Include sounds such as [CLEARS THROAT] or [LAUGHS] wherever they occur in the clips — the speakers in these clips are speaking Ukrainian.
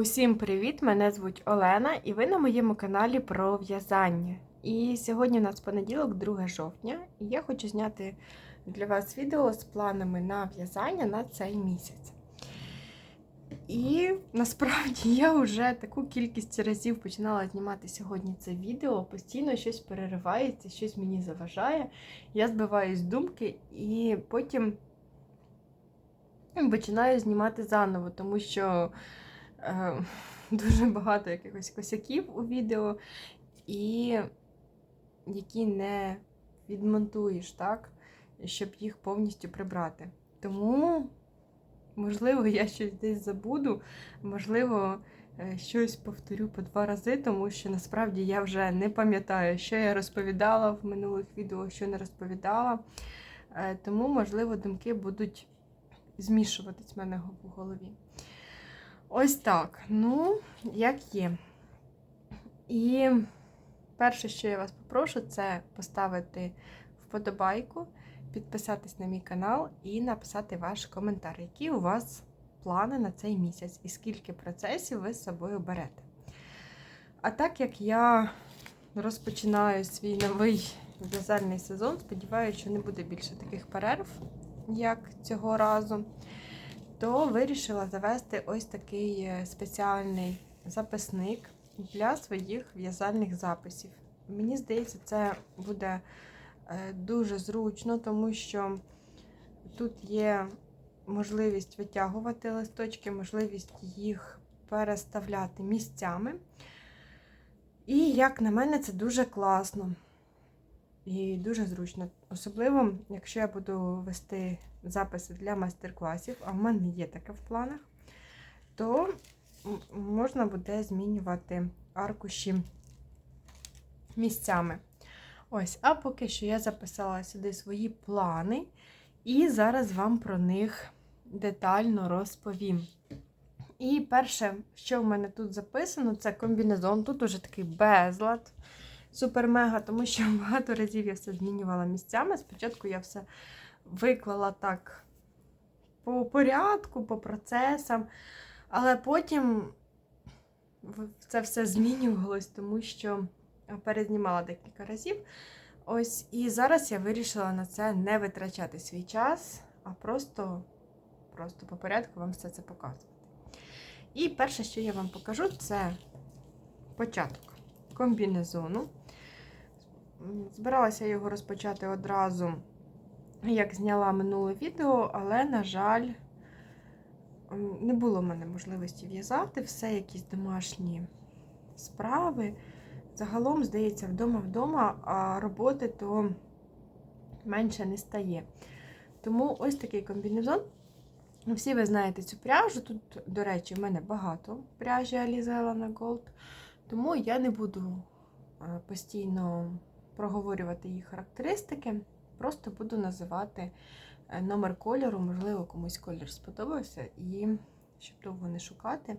Усім привіт! Мене звуть Олена, і ви на моєму каналі про в'язання. І сьогодні у нас понеділок, 2 жовтня, і я хочу зняти для вас відео з планами на в'язання на цей місяць. І насправді я вже таку кількість разів починала знімати сьогодні це відео, постійно щось переривається, щось мені заважає. Я збиваюсь думки і потім починаю знімати заново, тому що [LAUGHS] дуже багато якихось косяків у відео, і які не відмонтуєш, так, щоб їх повністю прибрати. Тому, можливо, я щось десь забуду, можливо, е, щось повторю по два рази, тому що насправді я вже не пам'ятаю, що я розповідала в минулих відео, що не розповідала. Е, Тому, можливо, думки будуть змішуватись в мене в голові. Ось так. Ну, як є. І перше, що я вас попрошу, це поставити вподобайку, підписатись на мій канал і написати ваш коментар, які у вас плани на цей місяць і скільки процесів ви з собою берете. А так як я розпочинаю свій новий в'язальний сезон, сподіваюся, що не буде більше таких перерв, як цього разу то вирішила завести ось такий е, спеціальний записник для своїх в'язальних записів. Мені здається, це буде е, дуже зручно, тому що тут є можливість витягувати листочки, можливість їх переставляти місцями. І, як на мене, це дуже класно і дуже зручно. Особливо, якщо я буду вести записи для майстер-класів, а в мене є таке в планах, то можна буде змінювати аркуші місцями. Ось, а поки що я записала сюди свої плани, і зараз вам про них детально розповім. І перше, що в мене тут записано, це комбінезон. Тут уже такий безлад, супер-мега, тому що [LAUGHS] багато разів я все змінювала місцями. Спочатку я все виклала так по порядку, по процесам, але потім це все змінювалось, тому що перезнімала декілька разів. Ось, і зараз я вирішила на це не витрачати свій час, а просто, просто по порядку вам все це показувати. І перше, що я вам покажу, це початок комбінезону. Збиралася його розпочати одразу як зняла минуле відео, але, на жаль, не було в мене можливості в'язати все якісь домашні справи. Загалом, здається, вдома-вдома, а роботи то менше не стає. Тому ось такий комбінезон. Всі ви знаєте цю пряжу. Тут, до речі, в мене багато пряжі Alize Helena Gold, тому я не буду постійно проговорювати її характеристики. Просто буду називати е, номер кольору, можливо, комусь колір сподобався, і щоб довго не шукати,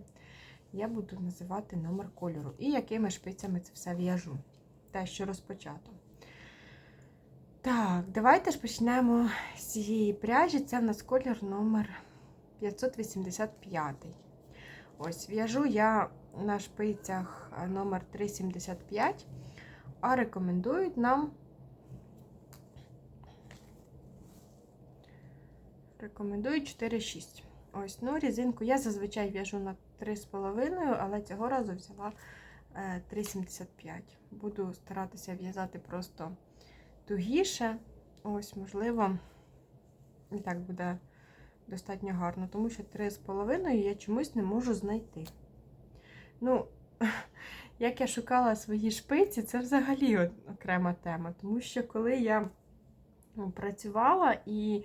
я буду називати номер кольору. І якими шпицями це все в'яжу. Те, що розпочато. Так, давайте ж почнемо з цієї пряжі. Це в нас колір номер 585. Ось, в'яжу я на шпицях е, номер 375, а рекомендують нам Рекомендую 4,6. Ось, ну, різинку я зазвичай в'яжу на 3,5, але цього разу взяла 3,75. Е, Буду старатися в'язати просто тугіше. Ось, можливо, і так буде достатньо гарно, тому що 3,5 я чомусь не можу знайти. Ну, як я шукала свої шпиці, це взагалі окрема тема. Тому що коли я ну, працювала і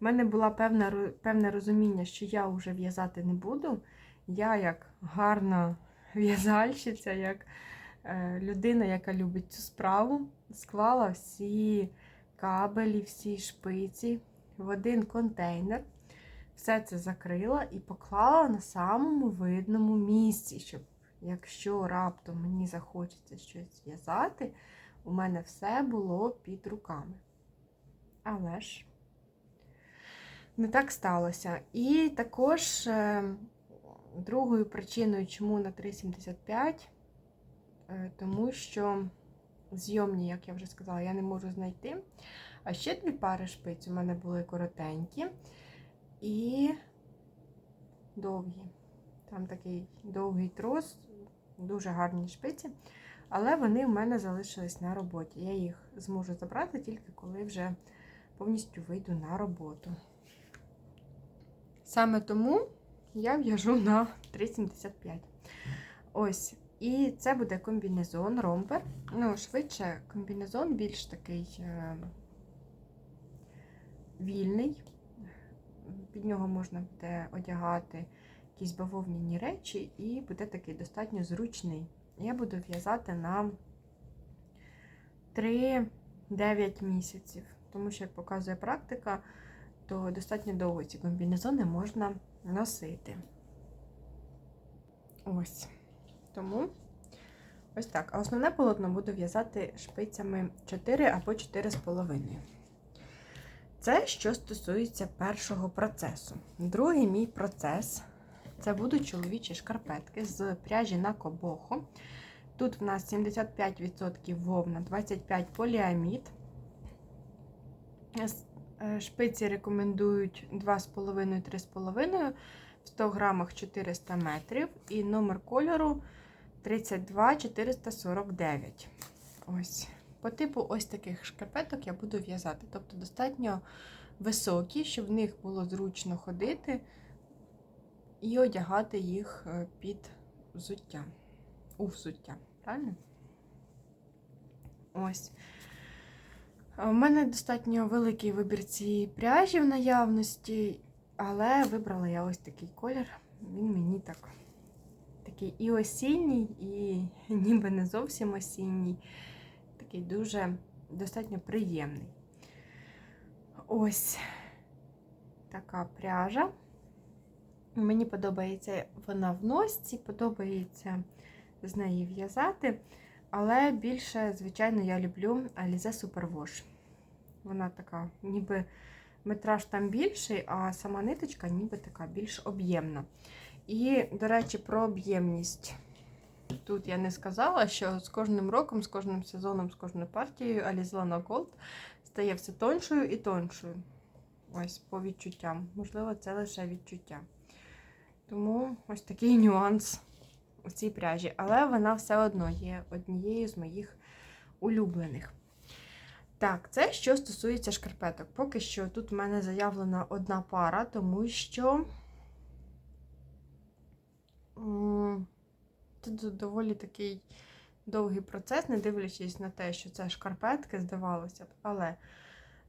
в мене було певне, певне розуміння, що я вже в'язати не буду. Я як гарна в'язальщиця, як е, людина, яка любить цю справу, склала всі кабелі, всі шпиці в один контейнер. Все це закрила і поклала на самому видному місці, щоб, якщо раптом мені захочеться щось зв'язати, у мене все було під руками. Але ж не так сталося. І також е, Другою причиною, чому на 3,75, е, тому що зйомні, як я вже сказала, я не можу знайти. А ще дві пари шпиць у мене були коротенькі і довгі. Там такий довгий трос, дуже гарні шпиці. Але вони в мене залишились на роботі. Я їх зможу забрати тільки коли вже повністю вийду на роботу. Саме тому я в'яжу на 3,75. Ось. І це буде комбінезон, ромпер. Ну, швидше, комбінезон більш такий е, вільний. Під нього можна буде одягати якісь бавовняні речі, і буде такий достатньо зручний. Я буду в'язати на 3-9 місяців. Тому що, як показує практика, то достатньо довго ці комбінезони можна носити. Ось. Тому ось так. А основне полотно буду в'язати шпицями 4 або 4,5. Це що стосується першого процесу. Другий мій процес це будуть чоловічі шкарпетки з пряжі на кобохо. Тут в нас 75% вовна, 25% поліамід. Шпиці рекомендують 2,5-3,5 в 100 грамах 400 метрів. І номер кольору 32449. Ось. По типу ось таких шкарпеток я буду в'язати. Тобто достатньо високі, щоб в них було зручно ходити і одягати їх під взуття. У взуття, правильно? Ось. У мене достатньо великий вибір цієї пряжі в наявності, але вибрала я ось такий колір. Він мені так такий і осінній, і [LAUGHS] ніби не зовсім осінній. Такий дуже достатньо приємний. Ось така пряжа. Мені подобається вона в носці, подобається з неї в'язати. Але більше, звичайно, я люблю Alize Superwash. Вона така, ніби метраж там більший, а сама ниточка ніби така більш об'ємна. І, до речі, про об'ємність. Тут я не сказала, що з кожним роком, з кожним сезоном, з кожною партією Alize Gold стає все тоншою і тоншою. Ось, по відчуттям. Можливо, це лише відчуття. Тому ось такий нюанс у цій пряжі. Але вона все одно є однією з моїх улюблених. Так, це що стосується шкарпеток. Поки що тут в мене заявлена одна пара, тому що тут доволі такий довгий процес, не дивлячись на те, що це шкарпетки, здавалося б, але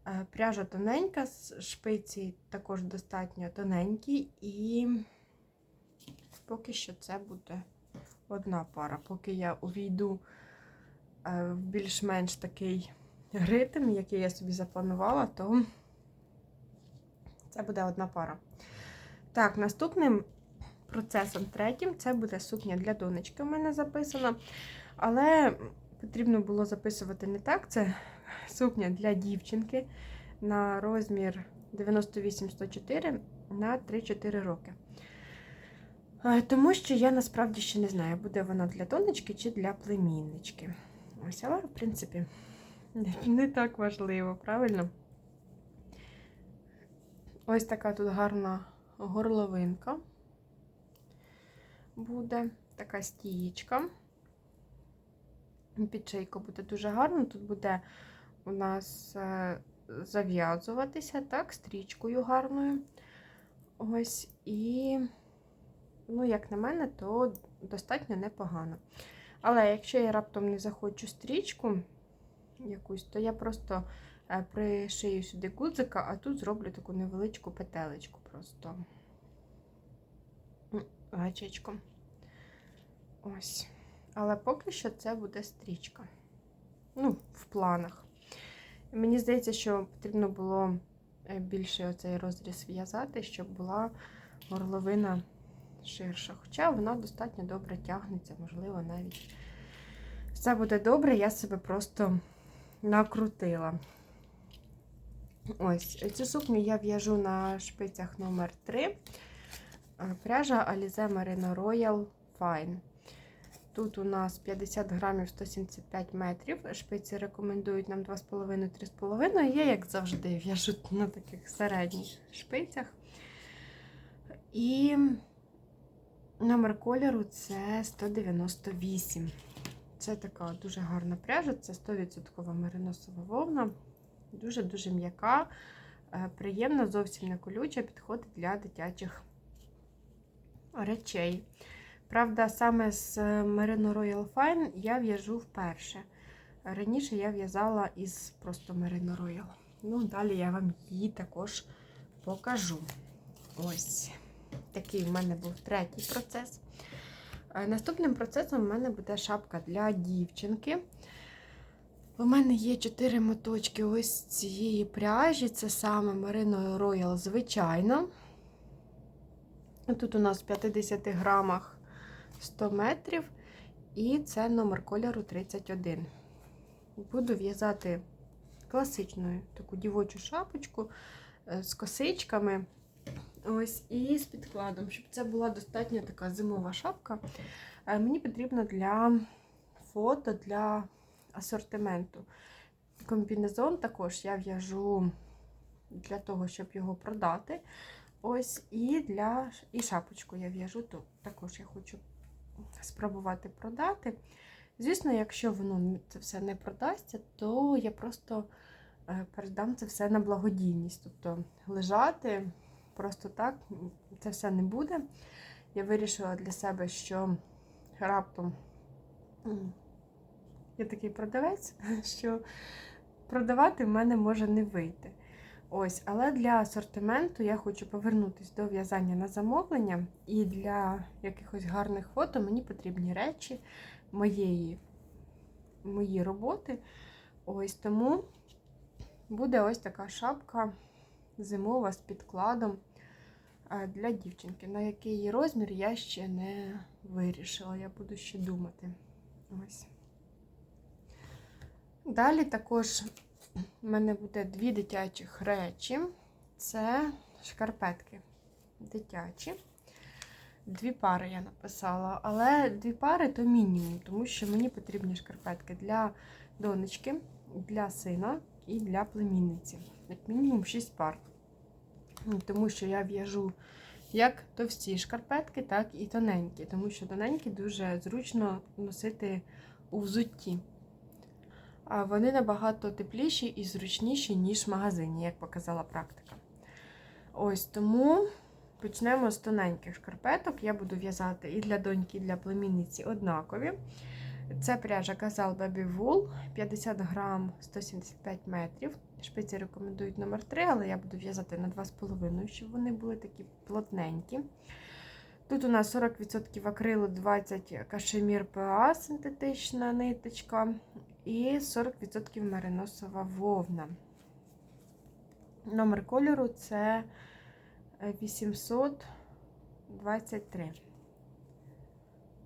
е, пряжа тоненька, шпиці також достатньо тоненькі, і поки що це буде одна пара. Поки я увійду е, в більш-менш такий ритм, який я собі запланувала, то це буде одна пара. Так, наступним процесом третім це буде сукня для донечки. У мене записана. Але потрібно було записувати не так. Це сукня для дівчинки на розмір 98-104 на 3-4 роки. Тому що я насправді ще не знаю, буде вона для донечки чи для племіннички. Ось, але, в принципі, не так важливо, правильно? Ось така тут гарна горловинка буде, така стієчка. Під шийку буде дуже гарно. Тут буде у нас е, зав'язуватися, так, стрічкою гарною. Ось, і ну, як на мене, то достатньо непогано. Але якщо я раптом не захочу стрічку якусь, то я просто е, пришию сюди гудзика, а тут зроблю таку невеличку петелечку просто гачечком. Ось. Але поки що це буде стрічка. Ну, в планах. Мені здається, що потрібно було е, більше оцей розріз в'язати, щоб була горловина ширша. Хоча вона достатньо добре тягнеться, можливо, навіть все буде добре, я себе просто накрутила. Ось, цю сукню я в'яжу на шпицях номер 3 Е, Пряжа Alize Merino Royal Fine. Тут у нас 50 грамів 175 метрів. Шпиці рекомендують нам 2,5-3,5. Я, як завжди, в'яжу на таких середніх шпицях. І номер кольору це 198. Це така дуже гарна пряжа, це 100% мериносова вовна. Дуже-дуже м'яка, е, приємна, зовсім не колюча, підходить для дитячих речей. Правда, саме з Merino Royal Fine я в'яжу вперше. Раніше я в'язала із просто Merino Royal. Ну, далі я вам її також покажу. Ось такий в мене був третій процес. Е, Наступним процесом в мене буде шапка для дівчинки. У мене є 4 моточки ось цієї пряжі. Це саме Merino Royal, звичайно. Тут у нас в 50 грамах 100 метрів. І це номер кольору 31. Буду в'язати класичну таку дівочу шапочку е, з косичками. Ось, і з підкладом, щоб це була достатньо така зимова шапка. Е, Мені потрібно для фото, для асортименту. Комбінезон також я в'яжу для того, щоб його продати. Ось, і для і шапочку я в'яжу тут. Також я хочу спробувати продати. Звісно, якщо воно це все не продасться, то я просто е, передам це все на благодійність. Тобто лежати просто так це все не буде. Я вирішила для себе, що раптом я такий продавець, [LAUGHS] що продавати в мене може не вийти. Ось, але для асортименту я хочу повернутися до в'язання на замовлення, і для якихось гарних фото мені потрібні речі моєї, мої роботи. Ось тому буде ось така шапка зимова з підкладом для дівчинки. На який її розмір я ще не вирішила. Я буду ще думати. Ось. Далі також у мене буде дві дитячих речі. Це шкарпетки дитячі. Дві пари я написала, але дві пари то мінімум, тому що мені потрібні шкарпетки для донечки, для сина і для племінниці. Як мінімум 6 пар. Тому що я в'яжу як товсті шкарпетки, так і тоненькі, тому що тоненькі дуже зручно носити у взутті. А вони набагато тепліші і зручніші, ніж в магазині, як показала практика. Ось тому почнемо з тоненьких шкарпеток. Я буду в'язати і для доньки, і для племінниці однакові. Це пряжа Gazal Baby Wool 50 грам 175 метрів. Шпиці рекомендують номер 3, але я буду в'язати на 2,5, щоб вони були такі плотненькі. Тут у нас 40% акрилу, 20 кашемір ПА синтетична ниточка і 40% мериносова вовна. Номер кольору це 823.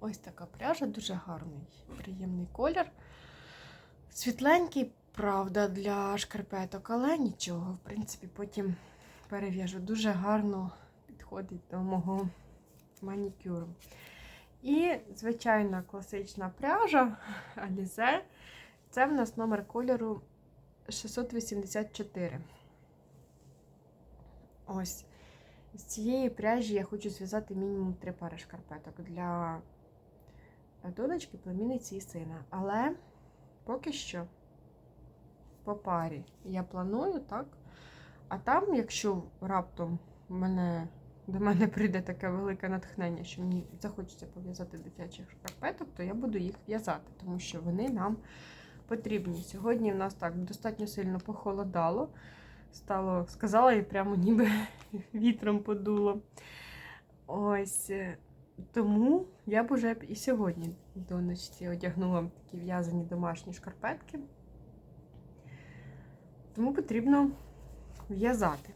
Ось така пряжа, дуже гарний, приємний колір. Світленький, правда, для шкарпеток, але нічого, в принципі, потім перев'яжу. Дуже гарно підходить до мого манікюру. І, звичайна класична пряжа Alize. Це в нас номер кольору 684. Ось. З цієї пряжі я хочу зв'язати мінімум три пари шкарпеток для донечки, племінниці і сина. Але поки що по парі я планую, так? А там, якщо раптом мене, до мене прийде таке велике натхнення, що мені захочеться пов'язати дитячих шкарпеток, то я буду їх в'язати, тому що вони нам потрібні. Сьогодні в нас так достатньо сильно похолодало. Стало, сказала і прямо ніби [LAUGHS] вітром подуло. Ось. Тому я б уже і сьогодні донечці одягнула такі в'язані домашні шкарпетки. Тому потрібно в'язати.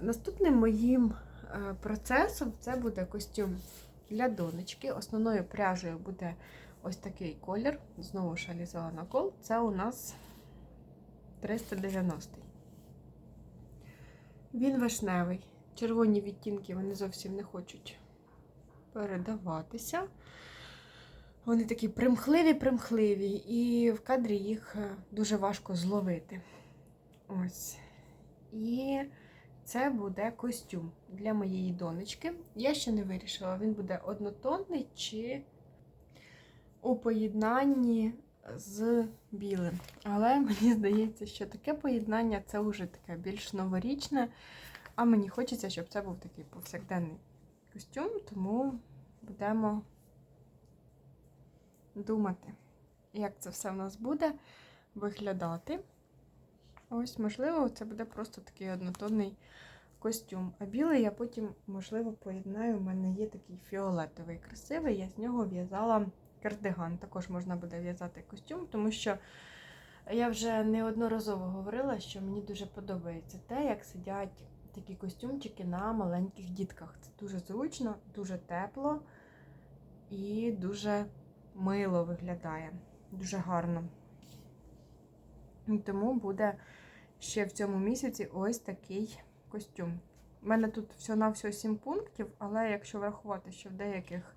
Наступним моїм е, процесом це буде костюм для донечки. Основною пряжею буде ось такий колір. Знову шалізала на кол. Це у нас 390. Він вишневий. червоні відтінки вони зовсім не хочуть передаватися. Вони такі примхливі-примхливі, і в кадрі їх е, дуже важко зловити. Ось. І це буде костюм для моєї донечки. Я ще не вирішила, він буде однотонний чи у поєднанні з білим. Але мені здається, що таке поєднання це вже таке більш новорічне. А мені хочеться, щоб це був такий повсякденний костюм, тому будемо думати, як це все в нас буде виглядати. Ось, можливо, це буде просто такий однотонний костюм. А білий я потім, можливо, поєднаю. У мене є такий фіолетовий красивий, я з нього в'язала кардиган. Також можна буде в'язати костюм, тому що я вже неодноразово говорила, що мені дуже подобається те, як сидять такі костюмчики на маленьких дітках. Це дуже зручно, дуже тепло і дуже мило виглядає. Дуже гарно. І тому буде ще в цьому місяці ось такий костюм. У мене тут всього-навсього 7 пунктів, але якщо врахувати, що в деяких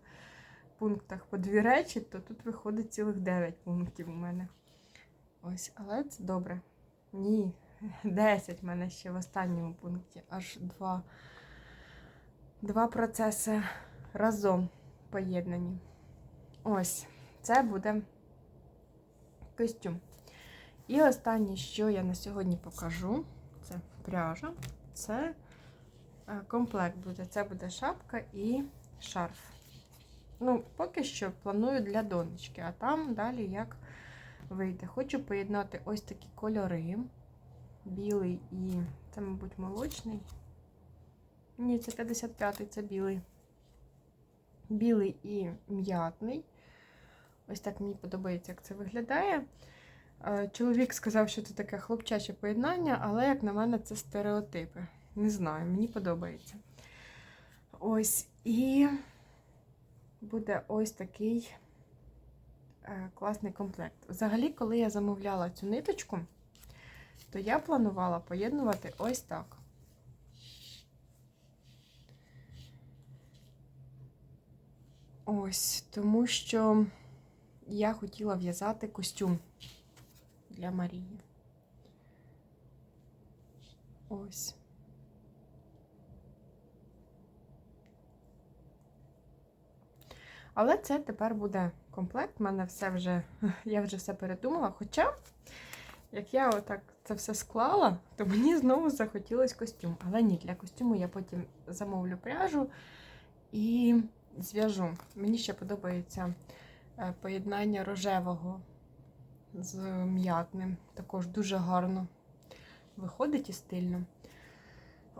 пунктах по дві речі, то тут виходить цілих 9 пунктів у мене. Ось, але це добре. Ні, [LAUGHS] 10 в мене ще в останньому пункті. Аж два, два процеси разом поєднані. Ось, це буде костюм. І останнє, що я на сьогодні покажу, це пряжа. Це е, комплект буде. Це буде шапка і шарф. Ну, поки що планую для донечки, а там далі як вийде. Хочу поєднати ось такі кольори. Білий і це, мабуть, молочний. Ні, це 55-й, це білий. Білий і м'ятний. Ось так мені подобається, як це виглядає. Е, Чоловік сказав, що це таке хлопчаче поєднання, але, як на мене, це стереотипи. Не знаю, мені подобається. Ось і буде ось такий е, класний комплект. Взагалі, коли я замовляла цю ниточку, то я планувала поєднувати ось так. Ось, тому що я хотіла в'язати костюм для Марії. Ось. Але це тепер буде комплект. У мене все вже, [LAUGHS] я вже все передумала. Хоча, як я отак це все склала, то мені знову захотілось костюм. Але ні, для костюму я потім замовлю пряжу і зв'яжу. Мені ще подобається е, поєднання рожевого з м'ятним. Також дуже гарно виходить і стильно.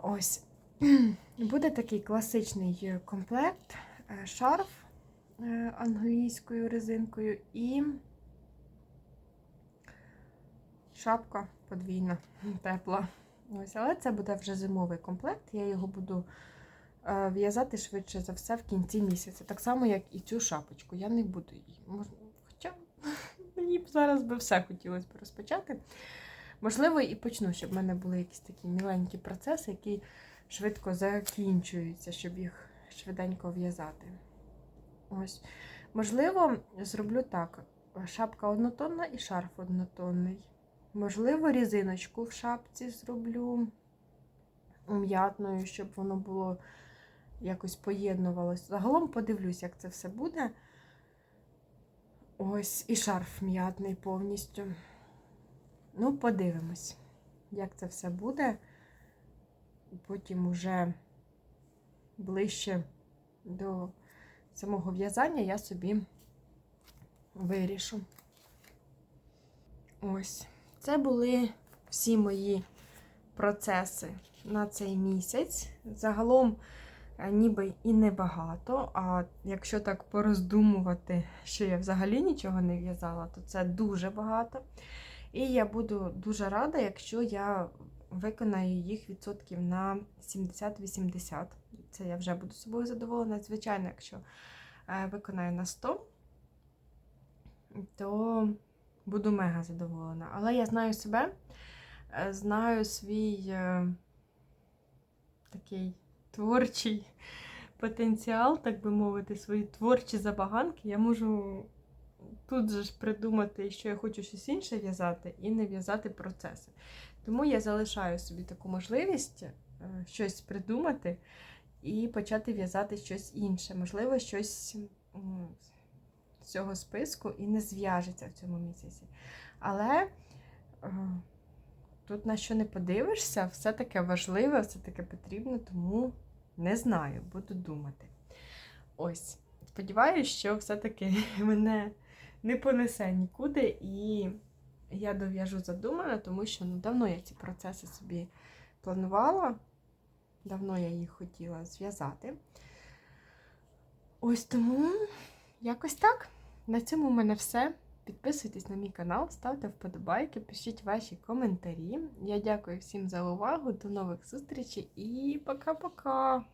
Ось. [CLEARS THROAT] Буде такий класичний комплект, е, шарф е, англійською резинкою і шапка подвійна, [LAUGHS] тепла. Ось, Але це буде вже зимовий комплект. Я його буду е, в'язати швидше за все в кінці місяця. Так само, як і цю шапочку. Я не буду її. Хоча [LAUGHS] мені б зараз би все хотілося б розпочати. Можливо, і почну, щоб в мене були якісь такі міленькі процеси, які швидко закінчуються, щоб їх швиденько в'язати. Ось. Можливо, зроблю так: шапка однотонна і шарф однотонний. Можливо, різиночку в шапці зроблю м'ятною, щоб воно було якось поєднувалось. Загалом подивлюсь, як це все буде. Ось, і шарф м'ятний повністю. Ну, подивимось, як це все буде. Потім уже ближче до самого в'язання я собі вирішу. Ось. Це були всі мої процеси на цей місяць. Загалом, е, ніби і небагато. А якщо так пороздумувати, що я взагалі нічого не в'язала, то це дуже багато. І я буду дуже рада, якщо я виконаю їх відсотків на 70-80. Це я вже буду собою задоволена. Звичайно, якщо е, виконаю на 100, то буду мега задоволена. Але я знаю себе, е, знаю свій е, такий творчий потенціал, так би мовити, свої творчі забаганки, я можу тут же ж придумати, що я хочу щось інше в'язати, і не в'язати процеси. Тому я залишаю собі таку можливість е, щось придумати і почати в'язати щось інше. Можливо, щось цього списку і не зв'яжеться в цьому місяці. Але е, тут на що не подивишся, все таке важливе, все таке потрібно, тому не знаю, буду думати. Ось. Сподіваюсь, що все-таки [LAUGHS] мене не понесе нікуди, і я дов'яжу задумане, тому що ну, давно я ці процеси собі планувала, давно я їх хотіла зв'язати. Ось тому якось так. На цьому в мене все. Підписуйтесь на мій канал, ставте вподобайки, пишіть ваші коментарі. Я дякую всім за увагу. До нових зустрічей і пока-пока!